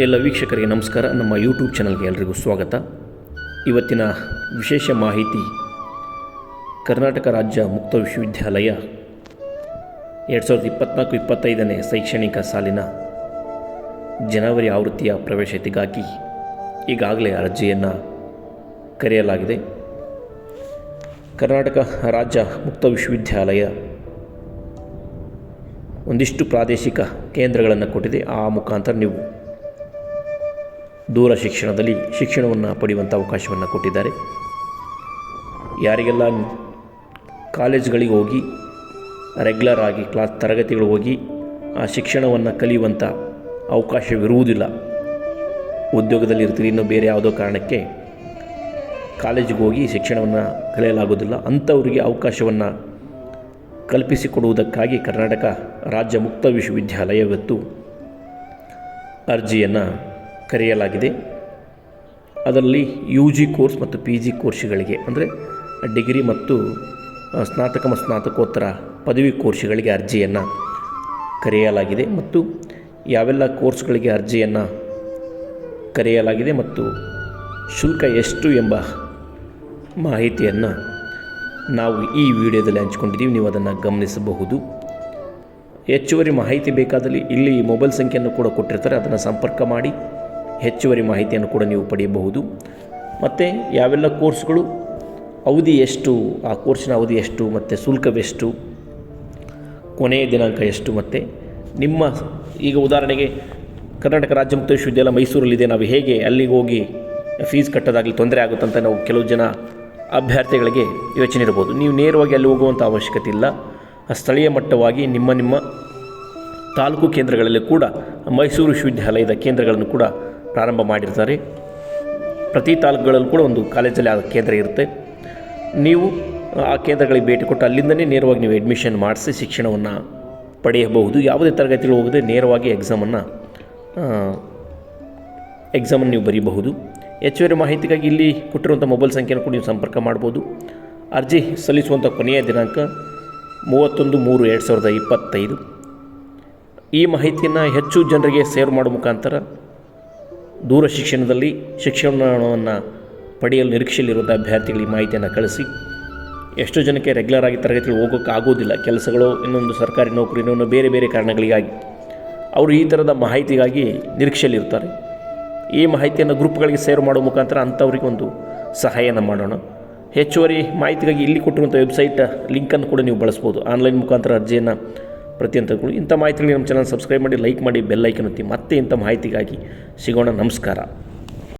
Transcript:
ಎಲ್ಲ ವೀಕ್ಷಕರಿಗೆ ನಮಸ್ಕಾರ. ನಮ್ಮ ಯೂಟ್ಯೂಬ್ ಚಾನಲ್ಗೆ ಎಲ್ರಿಗೂ ಸ್ವಾಗತ. ಇವತ್ತಿನ ವಿಶೇಷ ಮಾಹಿತಿ, ಕರ್ನಾಟಕ ರಾಜ್ಯ ಮುಕ್ತ ವಿಶ್ವವಿದ್ಯಾಲಯ ಎರಡು ಸಾವಿರದ ಇಪ್ಪತ್ನಾಲ್ಕು ಇಪ್ಪತ್ತೈದನೇ ಶೈಕ್ಷಣಿಕ ಸಾಲಿನ ಜನವರಿ ಆವೃತ್ತಿಯ ಪ್ರವೇಶತಿಗಾಗಿ ಈಗಾಗಲೇ ಅರ್ಜಿಯನ್ನು ಕರೆಯಲಾಗಿದೆ. ಕರ್ನಾಟಕ ರಾಜ್ಯ ಮುಕ್ತ ವಿಶ್ವವಿದ್ಯಾಲಯ ಒಂದಿಷ್ಟು ಪ್ರಾದೇಶಿಕ ಕೇಂದ್ರಗಳನ್ನು ಕೊಟ್ಟಿದೆ. ಆ ಮುಖಾಂತರ ನೀವು ದೂರ ಶಿಕ್ಷಣದಲ್ಲಿ ಶಿಕ್ಷಣವನ್ನು ಪಡೆಯುವಂಥ ಅವಕಾಶವನ್ನು ಕೊಟ್ಟಿದ್ದಾರೆ. ಯಾರಿಗೆಲ್ಲ ಕಾಲೇಜ್ಗಳಿಗೆ ಹೋಗಿ ರೆಗ್ಯುಲರ್ ಆಗಿ ಕ್ಲಾಸ್ ತರಗತಿಗಳು ಹೋಗಿ ಆ ಶಿಕ್ಷಣವನ್ನು ಕಲಿಯುವಂಥ ಅವಕಾಶವಿರುವುದಿಲ್ಲ. ಉದ್ಯೋಗದಲ್ಲಿ ಇರ್ತೀರಿ ಇನ್ನು ಬೇರೆ ಯಾವುದೋ ಕಾರಣಕ್ಕೆ ಕಾಲೇಜಿಗೆ ಹೋಗಿ ಶಿಕ್ಷಣವನ್ನು ಕಲಿಯಲಾಗೋದಿಲ್ಲ ಅಂಥವರಿಗೆ ಅವಕಾಶವನ್ನು ಕಲ್ಪಿಸಿಕೊಡುವುದಕ್ಕಾಗಿ ಕರ್ನಾಟಕ ರಾಜ್ಯ ಮುಕ್ತ ವಿಶ್ವವಿದ್ಯಾಲಯ ಇವತ್ತು ಅರ್ಜಿಯನ್ನು ಕರೆಯಲಾಗಿದೆ. ಅದರಲ್ಲಿ ಯು ಜಿ ಕೋರ್ಸ್ ಮತ್ತು ಪಿ ಜಿ ಕೋರ್ಸ್ಗಳಿಗೆ ಅಂದರೆ ಡಿಗ್ರಿ ಮತ್ತು ಸ್ನಾತಕ ಮತ್ತು ಸ್ನಾತಕೋತ್ತರ ಪದವಿ ಕೋರ್ಸ್ಗಳಿಗೆ ಅರ್ಜಿಯನ್ನು ಕರೆಯಲಾಗಿದೆ ಮತ್ತು ಯಾವೆಲ್ಲ ಕೋರ್ಸ್ಗಳಿಗೆ ಅರ್ಜಿಯನ್ನು ಕರೆಯಲಾಗಿದೆ ಮತ್ತು ಶುಲ್ಕ ಎಷ್ಟು ಎಂಬ ಮಾಹಿತಿಯನ್ನು ನಾವು ಈ ವಿಡಿಯೋದಲ್ಲಿ ಹಂಚ್ಕೊಂಡಿದ್ದೀವಿ. ನೀವು ಅದನ್ನು ಗಮನಿಸಬಹುದು. ಹೆಚ್ಚುವರಿ ಮಾಹಿತಿ ಬೇಕಾದಲ್ಲಿ ಇಲ್ಲಿ ಮೊಬೈಲ್ ಸಂಖ್ಯೆಯನ್ನು ಕೂಡ ಕೊಟ್ಟಿರ್ತಾರೆ. ಅದನ್ನು ಸಂಪರ್ಕ ಮಾಡಿ. ಹೆಚ್ಚುವರಿ ಮಾಹಿತಿಯನ್ನು ಕೂಡ ನೀವು ಪಡೆಯಬಹುದು. ಮತ್ತು ಯಾವೆಲ್ಲ ಕೋರ್ಸ್ಗಳು, ಅವಧಿ ಎಷ್ಟು, ಆ ಕೋರ್ಸಿನ ಅವಧಿ ಎಷ್ಟು, ಮತ್ತು ಶುಲ್ಕವೆಷ್ಟು, ಕೊನೆಯ ದಿನಾಂಕ ಎಷ್ಟು, ಮತ್ತು ನಿಮ್ಮ ಈಗ ಉದಾಹರಣೆಗೆ ಕರ್ನಾಟಕ ರಾಜ್ಯ ಮುಕ್ತ ವಿಶ್ವವಿದ್ಯಾಲಯ ಮೈಸೂರಲ್ಲಿದೆ, ನಾವು ಹೇಗೆ ಅಲ್ಲಿಗೆ ಹೋಗಿ ಫೀಸ್ ಕಟ್ಟೋದಾಗಲಿ ತೊಂದರೆ ಆಗುತ್ತಂತ ನಾವು ಕೆಲವು ಜನ ಅಭ್ಯರ್ಥಿಗಳಿಗೆ ಯೋಚನೆ ಇರ್ಬೋದು ನೀವು ನೇರವಾಗಿ ಅಲ್ಲಿ ಹೋಗುವಂಥ ಅವಶ್ಯಕತೆ ಇಲ್ಲ. ಸ್ಥಳೀಯ ಮಟ್ಟವಾಗಿ ನಿಮ್ಮ ನಿಮ್ಮ ತಾಲೂಕು ಕೇಂದ್ರಗಳಲ್ಲಿ ಕೂಡ ಮೈಸೂರು ವಿಶ್ವವಿದ್ಯಾಲಯದ ಕೇಂದ್ರಗಳನ್ನು ಕೂಡ ಪ್ರಾರಂಭ ಮಾಡಿರ್ತಾರೆ. ಪ್ರತಿ ತಾಲೂಕುಗಳಲ್ಲೂ ಕೂಡ ಒಂದು ಕಾಲೇಜಲ್ಲಿ ಆ ಕೇಂದ್ರ ಇರುತ್ತೆ. ನೀವು ಆ ಕೇಂದ್ರಗಳಿಗೆ ಭೇಟಿ ಕೊಟ್ಟು ಅಲ್ಲಿಂದನೇ ನೇರವಾಗಿ ನೀವು ಅಡ್ಮಿಷನ್ ಮಾಡಿಸಿ ಶಿಕ್ಷಣವನ್ನು ಪಡೆಯಬಹುದು. ಯಾವುದೇ ತರಗತಿಗಳು ಹೋಗದೆ ನೇರವಾಗಿ ಎಕ್ಸಾಮನ್ನು ಎಕ್ಸಾಮನ್ನು ನೀವು ಬರೀಬಹುದು. ಹೆಚ್ಚುವರಿ ಮಾಹಿತಿಗಾಗಿ ಇಲ್ಲಿ ಕೊಟ್ಟಿರುವಂಥ ಮೊಬೈಲ್ ಸಂಖ್ಯೆಯನ್ನು ಕೂಡ ನೀವು ಸಂಪರ್ಕ ಮಾಡ್ಬೋದು. ಅರ್ಜಿ ಸಲ್ಲಿಸುವಂಥ ಕೊನೆಯ ದಿನಾಂಕ ಮೂವತ್ತೊಂದು ಮೂರು ಎರಡು ಸಾವಿರದ ಇಪ್ಪತ್ತೈದು. ಈ ಮಾಹಿತಿಯನ್ನು ಹೆಚ್ಚು ಜನರಿಗೆ ಸೇರ್ ಮಾಡೋ ಮುಖಾಂತರ ದೂರ ಶಿಕ್ಷಣದಲ್ಲಿ ಶಿಕ್ಷಣವನ್ನು ಪಡೆಯಲು ನಿರೀಕ್ಷೆಯಲ್ಲಿರುವಂಥ ಅಭ್ಯರ್ಥಿಗಳಿಗೆ ಮಾಹಿತಿಯನ್ನು ಕಳಿಸಿ. ಎಷ್ಟೋ ಜನಕ್ಕೆ ರೆಗ್ಯುಲರ್ ಆಗಿ ತರಗತಿಗಳು ಹೋಗೋಕೆ ಆಗೋದಿಲ್ಲ. ಕೆಲಸಗಳು, ಇನ್ನೊಂದು ಸರ್ಕಾರಿ ನೌಕರಿ, ಇನ್ನೊಂದು ಬೇರೆ ಬೇರೆ ಕಾರಣಗಳಿಗಾಗಿ. ಅವರು ಈ ಥರದ ಮಾಹಿತಿಗಾಗಿ ನಿರೀಕ್ಷೆಯಲ್ಲಿರ್ತಾರೆ. ಈ ಮಾಹಿತಿಯನ್ನು ಗ್ರೂಪ್ಗಳಿಗೆ ಸೇರ್ ಮಾಡೋ ಮುಖಾಂತರ ಅಂಥವ್ರಿಗೆ ಒಂದು ಸಹಾಯನ ಮಾಡೋಣ. ಹೆಚ್ಚುವರಿ ಮಾಹಿತಿಗಾಗಿ ಇಲ್ಲಿ ಕೊಟ್ಟಿರುವಂಥ ವೆಬ್ಸೈಟ್ ಲಿಂಕನ್ನು ಕೂಡ ನೀವು ಬಳಸ್ಬೋದು. ಆನ್ಲೈನ್ ಮುಖಾಂತರ ಅರ್ಜಿಯನ್ನು ಪ್ರತಿಯೊಂದು ಇಂಥ ಮಾಹಿತಿಗಳಿಗೆ ನಮ್ಮ ಚಾನಲ್ ಸಬ್ಸ್ಕ್ರೈಬ್ ಮಾಡಿ ಲೈಕ್ ಮಾಡಿ ಬೆಲ್ ಐಕನ್ ಒತ್ತಿ ಮತ್ತೆ ಇಂಥ ಮಾಹಿತಿಗಾಗಿ ಸಿಗೋಣ. ನಮಸ್ಕಾರ.